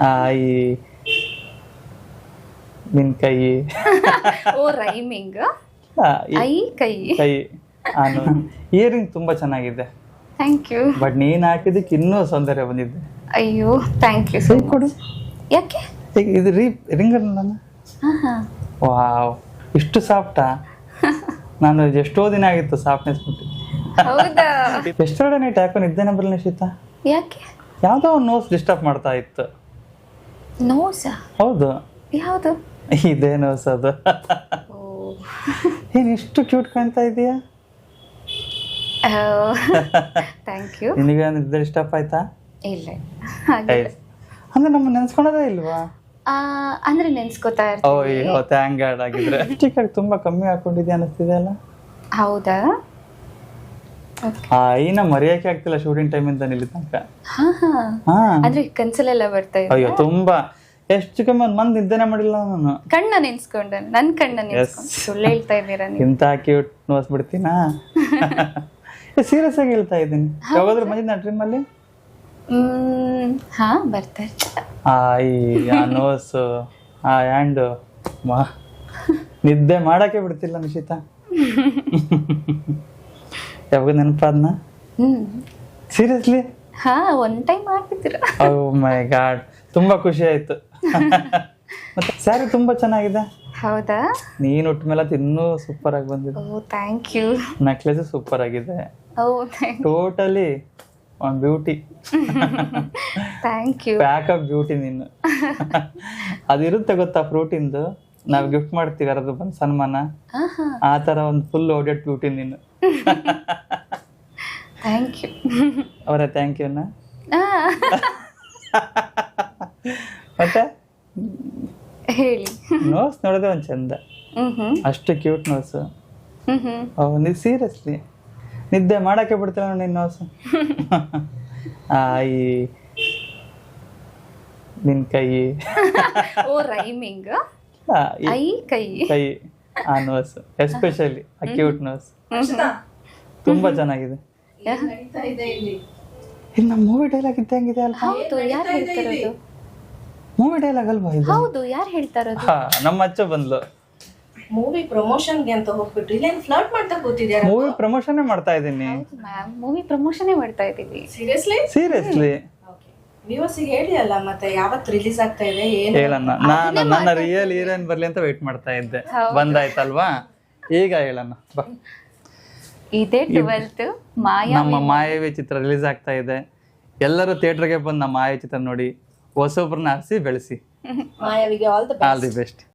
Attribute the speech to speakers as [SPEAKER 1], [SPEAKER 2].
[SPEAKER 1] ಆಯಿ ನಿನ್ ಕೈ.
[SPEAKER 2] ಓ ರೈಮಿಂಗ್.
[SPEAKER 1] ಈ
[SPEAKER 2] ಐ ಕೈ.
[SPEAKER 1] ಕೈ. ಆನು ಇಯರಿಂಗ್ ತುಂಬಾ ಚೆನ್ನಾಗಿದೆ.
[SPEAKER 2] ಥ್ಯಾಂಕ್ ಯು
[SPEAKER 1] ಬಟ್ ನೀನ್ ಹಾಕಿದಕ್ಕೆ ಇನ್ನೂ ಸೌಂದರ್ಯ ಬಂದಿದೆ.
[SPEAKER 2] ಅಯ್ಯೋ ಥ್ಯಾಂಕ್ ಯು
[SPEAKER 1] ಸರ್ ಕೊಡು.
[SPEAKER 2] ಯಾಕೆ?
[SPEAKER 1] ಇದು ರೀ ರಿಂಗ್
[SPEAKER 2] ಹಾ
[SPEAKER 1] ವಾವ್ ಇಷ್ಟು ಸಾಫ್ಟಾ? ನಾನು ಎಷ್ಟೋ ದಿನ ಆಗಿತ್ತು ಸಾಫ್ಟ್ನೆಸ್ ಬಿಟ್ಟು.
[SPEAKER 2] ಹೌದಾ?
[SPEAKER 1] ಎಷ್ಟೊಡೆ ನೈಟ್ ಯಾಕೋ ನಿದ್ದೆ
[SPEAKER 2] ಯಾಕೆ?
[SPEAKER 1] ಯಾವುದೋ ಒಂದು ನೋಸ್ ಡಿಸ್ಟರ್ಬ್ ಮಾಡ್ತಾ ಇತ್ತು.
[SPEAKER 2] ನೋಸಾ
[SPEAKER 1] ಹೌದು.
[SPEAKER 2] ಯಾವುದು?
[SPEAKER 1] ಇದೇ ನೋಸ ಅದು
[SPEAKER 2] ಓ
[SPEAKER 1] ಏನ್ ಇಷ್ಟು ಕ್ಯೂಟ್ ಕಾಣ್ತಾ ಇದೀಯಾ?
[SPEAKER 2] Thank you.
[SPEAKER 1] ನಿನಗೆ ನಿದ್ದೆ ಡಿಸ್ಟರ್ಬ್ ಆಯ್ತಾ?
[SPEAKER 2] ಇಲ್ಲ ಹಾಗೆ
[SPEAKER 1] ಅಂದ್ರೆ ನಮ್ಮ ನೆನ್ಸ್ಕೊಳೋದೇ ಇಲ್ವಾ?
[SPEAKER 2] ಆ, ಅಂದ್ರೆ ನೆನ್ಸ್ಕೊತಾ
[SPEAKER 1] ಓ
[SPEAKER 2] ಇರ್ತೀನಿ
[SPEAKER 1] ಅಯ್ಯೋ ಥ್ಯಾಂಕ್ ಗಾಡ್ ಆಗಿದ್ರೆ. ಲಿಪ್ಸ್ಟಿಕ್ ತುಂಬಾ ಕಮ್ಮಿ ಹಾಕೊಂಡಿದ್ಯಾ ಅನಿಸ್ತಿದೆ ಅಲ್ಲ?
[SPEAKER 2] ಹೌದಾ?
[SPEAKER 1] ಆ ಐನ ಮರೆಯಕ್ಕೆ ಆಗ್ತಿಲ್ಲ ಶೂಟಿಂಗ್ ಟೈಮ್ ಇಂದ ಇಲ್ಲಿ ತನಕ.
[SPEAKER 2] ಅಂದ್ರೆ ಕನ್ಸಲೆಲ್ಲ ಬರ್ತಾ ಇದೆ
[SPEAKER 1] ಅಯ್ಯೋ ತುಂಬಾ. ಎಷ್ಟು ಕಮ್ಮಿ ಮಂದ್ ನಿದ್ದೆನೆ ಮಾಡಿಲ್ಲ ನಾನು.
[SPEAKER 2] ಕಣ್ಣ ನೆನ್ಸ್ಕೊಂಡೆ ನನ್. ಕಣ್ಣ ಸುಳ್ಳು ಹೇಳ್ತಾ ಇದ್ದೀರಾ
[SPEAKER 1] ಇಂತ ಕ್ಯೂಟ್ ನೋಸ್ ಬಿಡ್ತೀನಾ ಸೀರಿಯಸ್ ಆಗಿ ಹೇಳ್ತಾ ಇದ್ದೀನಿ. ಯಾವಾಗಾದ್ರೂ ಬಂದಿದ್ದ ಟ್ರಿಮ್ ಅಲ್ಲಿ?
[SPEAKER 2] ಹಾ ಬರ್ತಾ ಆಯ್
[SPEAKER 1] ಆ ನೋಸ್ ಆ ಹ್ಯಾಂಡ್. ನಿದ್ದೆ ಮಾಡಕ್ಕೆ ಬಿಡ್ತಿಲ್ಲ ನಿಶಿತಾ. ಯಾವಾಗ ನೆನಪಾದ್ನ? ಸೀರಿಯಸ್ಲಿ
[SPEAKER 2] ಹಾ ಒನ್ ಟೈಮ್ ಮಾಡ್ತಿದ್ದೀರಾ
[SPEAKER 1] ಓ ಮೈ ಗಾಡ್ ತುಂಬಾ ಖುಷಿ ಆಯ್ತು. ಮತ್ತೆ ಸ್ಯಾರಿ ತುಂಬಾ ಚೆನ್ನಾಗಿದೆ.
[SPEAKER 2] ಹೌದಾ?
[SPEAKER 1] ನೀನ್ ಉಟ್ಟ ಮೇಲೆ ಅದು ಇನ್ನೂ ಸೂಪರ್ ಆಗಿ ಬಂದಿದೆ.
[SPEAKER 2] Oh thank you
[SPEAKER 1] necklace super ಆಗಿದೆ.
[SPEAKER 2] ಓ thank
[SPEAKER 1] totally one beauty
[SPEAKER 2] thank you
[SPEAKER 1] pack of beauty ನೀನು. ಅದಿರುತ್ತೆ ಗೊತ್ತಾ ಫ್ರೂಟಿಂದು ನಾವು ಗಿಫ್ಟ್ ಮಾಡ್ತೀವಿ ಯಾರಾದ್ರೂ ಬಂದು ಸನ್ಮಾನ. ಆ ತರ ಒಂದು ಫುಲ್ ಓಡೆಡ್ ಬ್ಯೂಟಿ ನೀನು.
[SPEAKER 2] ಥ್ಯಾಂಕ್ ಯು
[SPEAKER 1] ಅವರ ಥ್ಯಾಂಕ್ ಯುನ ಮತ್ತೆ?
[SPEAKER 2] ಹೇಳಿ.
[SPEAKER 1] ನೋಸ್ ನೋಡೋದೇ ಒಂದು ಚಂದ. ಅಷ್ಟು ಕ್ಯೂಟ್ ನೋಸ್ ನೀವು ಸೀರಿಯಸ್ಲಿ ನಿದ್ದೆ ಮಾಡಕ್ಕೆ ಬಿಡ್ತೀರ ನಿನ್ನ ನೋಸ್ ಆಯಿ ನಿನ್ ಕೈ.
[SPEAKER 2] ಓ ರೈಮಿಂಗ್ ಐ ಕೈ.
[SPEAKER 1] ಕೈ ಆ ನೋಸ್ ಎಸ್ಪೆಷಲಿ ಆ ಕ್ಯೂಟ್ ನೋಸ್ ತುಂಬಾ ಚೆನ್ನಾಗಿದೆ. ಇದು ನಮ್ಮ ಮೂವಿ ಡೈಲಾಗ್ ಇದ್ದಂಗಿದೆ ಅಲ್ವಾ?
[SPEAKER 2] ಹೌದು ಯಾರು ಹೇಳ್ತಾ ಇರೋದು
[SPEAKER 1] ಮೂವಿ ಡೈಲಾಗ್ ಅಲ್ವಾ ಇದು?
[SPEAKER 2] ಹೌದು ಯಾರು ಹೇಳ್ತರೋದು?
[SPEAKER 1] ಹಾ ನಮ್ಮ ಅಚ್ಚ ಬಂದ್ಲು.
[SPEAKER 3] ಮೂವಿ ಪ್ರಮೋಷನ್ಗೆ ಅಂತ ಹೋಗ್ಬಿಟ್ಟು ಇಲ್ಲೇನ್ ಫ್ಲರ್ಟ್ ಮಾಡ್ತಾ ಕೂತಿದ್ಯಾ
[SPEAKER 1] ಮೂವಿ ಪ್ರಮೋಷನ್ ಮಾಡ್ತಾ ಇದ್ದೀನಿ.
[SPEAKER 2] ಮ್ಯಾಮ್ ಮೂವಿ ಪ್ರಮೋಷನ್ ಮಾಡ್ತಾ ಇದ್ದೀವಿ.
[SPEAKER 3] ಸೀರಿಯಸ್ಲಿ
[SPEAKER 1] ಸೀರಿಯಸ್ಲಿ
[SPEAKER 3] ವ್ಯೂವರ್ಸಿಗೆ ಹೇಳಿ ಅಲ್ಲ ಮತ್ತೆ ಯಾವತ್ತು ರಿಲೀಸ್ ಆಗ್ತಾ ಇದೆ ಏನು?
[SPEAKER 1] ಹೇಳಣ್ಣ ನಾನು ನನ್ನ ರಿಯಲ್ ಹೀರೋಯಿನ್ ಬರ್ಲಿ ಅಂತ ವೇಟ್ ಮಾಡ್ತಾ ಇದ್ದೆ. ಬಂದಾಯ್ತಲ್ವಾ? ಈಗ ಹೇಳಣ್ಣ ಬಾ.
[SPEAKER 2] ಇದೇ ಟ್ವೆಲ್ತ್ ಮಾಯಾ
[SPEAKER 1] ನಮ್ಮ ಮಾಯಾವಿ ಚಿತ್ರ ರಿಲೀಸ್ ಆಗ್ತಾ ಇದೆ. ಎಲ್ಲರೂ ಥಿಯೇಟರ್ಗೆ ಬಂದು ನಮ್ಮ ಮಾಯಾ ಚಿತ್ರ ನೋಡಿ ಹೊಸೊಬ್ರನ್ನ ಹರಿಸಿ ಬೆಳೆಸಿ.
[SPEAKER 3] ಮಾಯಾವಿಗೆ all the
[SPEAKER 1] all the best